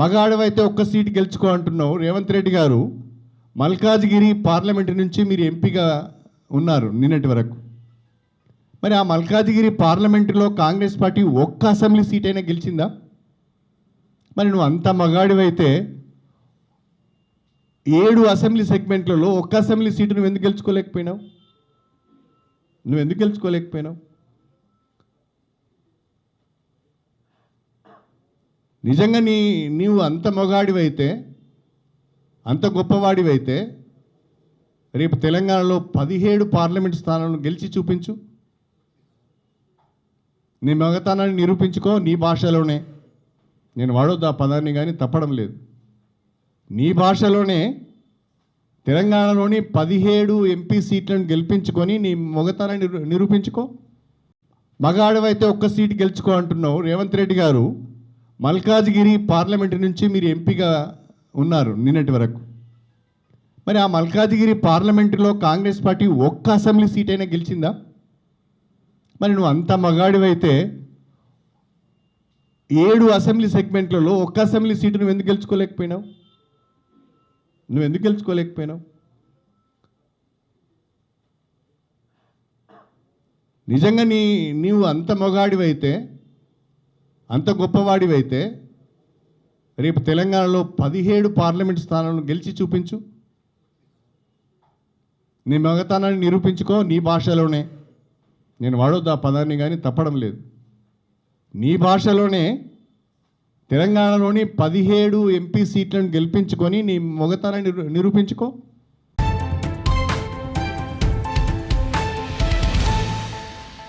మగాడవైతే ఒక్క సీటు గెలుచుకో అంటున్నావు. రేవంత్ రెడ్డి గారు మల్కాజ్గిరి పార్లమెంట్ నుంచి మీరు ఎంపీగా ఉన్నారు నిన్నటి వరకు. మరి ఆ మల్కాజ్గిరి పార్లమెంటులో కాంగ్రెస్ పార్టీ ఒక్క అసెంబ్లీ సీట్ అయినా గెలిచిందా? మరి నువ్వు అంత మగాడివైతే ఏడు అసెంబ్లీ సెగ్మెంట్లలో ఒక్క అసెంబ్లీ సీటు నువ్వు ఎందుకు గెలుచుకోలేకపోయినావు? నువ్వు ఎందుకు గెలుచుకోలేకపోయినావు? నిజంగా నీ నీవు అంత మొగాడివైతే అంత గొప్పవాడివైతే రేపు తెలంగాణలో పదిహేడు పార్లమెంట్ స్థానాలను గెలిచి చూపించు. నీ మగతనాన్ని నిరూపించుకో నీ భాషలోనే. నేను వాడొద్దు ఆ పదాన్ని కానీ తప్పడం లేదు. నీ భాషలోనే తెలంగాణలోని పదిహేడు ఎంపీ సీట్లను గెలిపించుకొని నీ మొగతనాన్ని నిరూపించుకో. మగాడవైతే ఒక్క సీటు గెలుచుకో అంటున్నావు. రేవంత్ రెడ్డి గారు మల్కాజ్గిరి పార్లమెంటు నుంచి మీరు ఎంపీగా ఉన్నారు నిన్నటి వరకు. మరి ఆ మల్కాజ్గిరి పార్లమెంటులో కాంగ్రెస్ పార్టీ ఒక్క అసెంబ్లీ సీట్ అయినా గెలిచిందా? మరి నువ్వు అంత మగాడివైతే ఏడు అసెంబ్లీ సెగ్మెంట్లలో ఒక్క అసెంబ్లీ సీటు నువ్వు ఎందుకు గెలుచుకోలేకపోయినావు? నువ్వు ఎందుకు గెలుచుకోలేకపోయినావు? నిజంగా నీ నీవు అంత మొగాడివైతే అంత గొప్పవాడివైతే రేపు తెలంగాణలో పదిహేడు పార్లమెంట్ స్థానాలను గెలిచి చూపించు. నీ మగతనాన్ని నిరూపించుకో నీ భాషలోనే. నేను వాడొద్దు ఆ పదాన్ని కానీ తప్పడం లేదు. నీ భాషలోనే తెలంగాణలోని పదిహేడు ఎంపీ సీట్లను గెలిపించుకొని నీ మొగతనాన్ని నిరూపించుకో.